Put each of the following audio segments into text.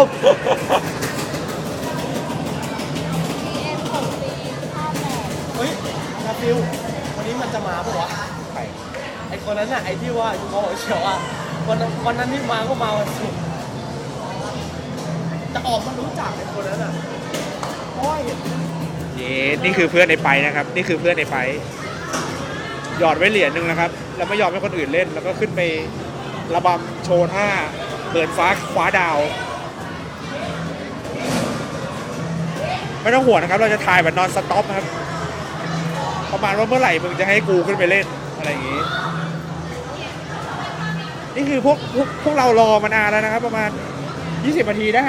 อบเฮ้ยนาฟิววันนี้มันจะมาปะวะใครไอคนนั้นน่ะไอที่ว่าอยู่มอเฉียวอะวันนั้นวันนั้นที่มาก็มาวันศุกร์จะออกมารู้จักไอคนนั้นอะเพราะว่าเห็นเย้นี่คือเพื่อนในไปนะครับ นี่คือเพื่อนในไป หยอดไว้เหรียญหนึ่งนะครับ แล้วไม่ยอมให้คนอื่นเล่น แล้วก็ขึ้นไประบำโชว์ท่าเปิดฟ้าคว้าดาว ไม่ต้องห่วงนะครับ เราจะถ่ายแบบนอนสต็อปครับ ประมาณว่าเมื่อไหร่มึงจะให้กูขึ้นไปเล่นอะไรอย่างงี้ นี่คือพวกพวกพวกเรารอมานานแล้วนะครับ ประมาณ 20นาทีได้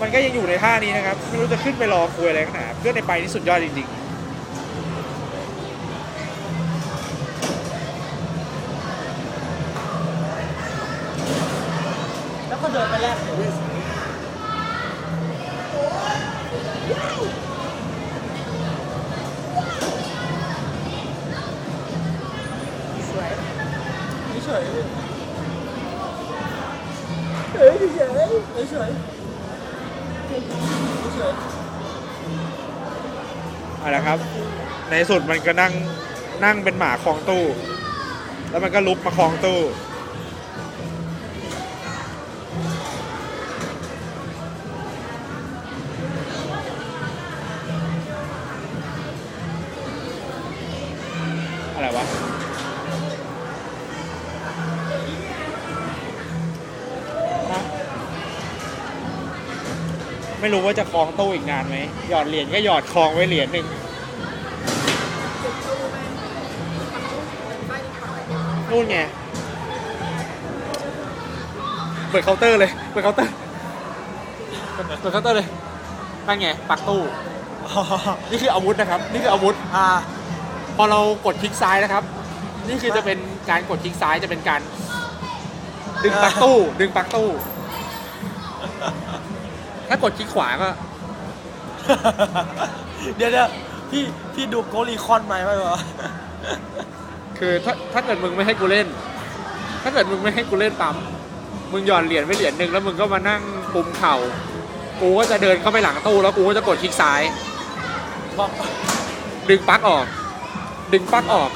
มันก็ยังอยู่ในท่านี้นะครับ ไม่รู้จะขึ้นไปรอคุยอะไรขนาดเพื่อนในไปนี่สุดยอดจริงแล้วก็เดินไปแลกเสวยสิสวยเฉยเฉยเฉยเฉยเฉยเอาละครับ ในสุดมันก็นั่งนั่งเป็นหมาคลองตู้ แล้วมันก็ลุกมาคลองตู้ อะไรวะไม่รู้ว่าจะคลองตู้อีกนานไหมหยอดเหรียญก็หยอดคลองไว้เหรียญหนึ่งนู่นไงเปิดเคาน์เตอร์เลยเปิดเคาน์เตอร์เปิดเปิดเคาน์เตอร์เลยนั่นไงปักตู้ๆนี่คืออาวุธนะครับ นี่คืออาวุธอ่า พอเรากดคลิกซ้ายนะครับ นี่คือจะเป็นการกดคลิกซ้ายจะเป็นการ ดึงปลั๊กตู้ ดึงปลั๊กตู้ ถ้ากดคลิกขวาก็ เดี๋ยวเดี๋ยวพี่พี่ดูโกลีคอนไหมไม่วะคือถ้าถ้าเกิดมึงไม่ให้กูเล่น ถ้าเกิดมึงไม่ให้กูเล่นปั๊มมึงหย่อนเหรียญไว้เหรียญหนึ่งแล้วมึงก็มานั่งปุ่มเข่า กูก็จะเดินเข้าไปหลังตู้แล้วกูก็จะกดคลิกซ้ายบอกดึงปลั๊กออก ดึงปลั๊กออก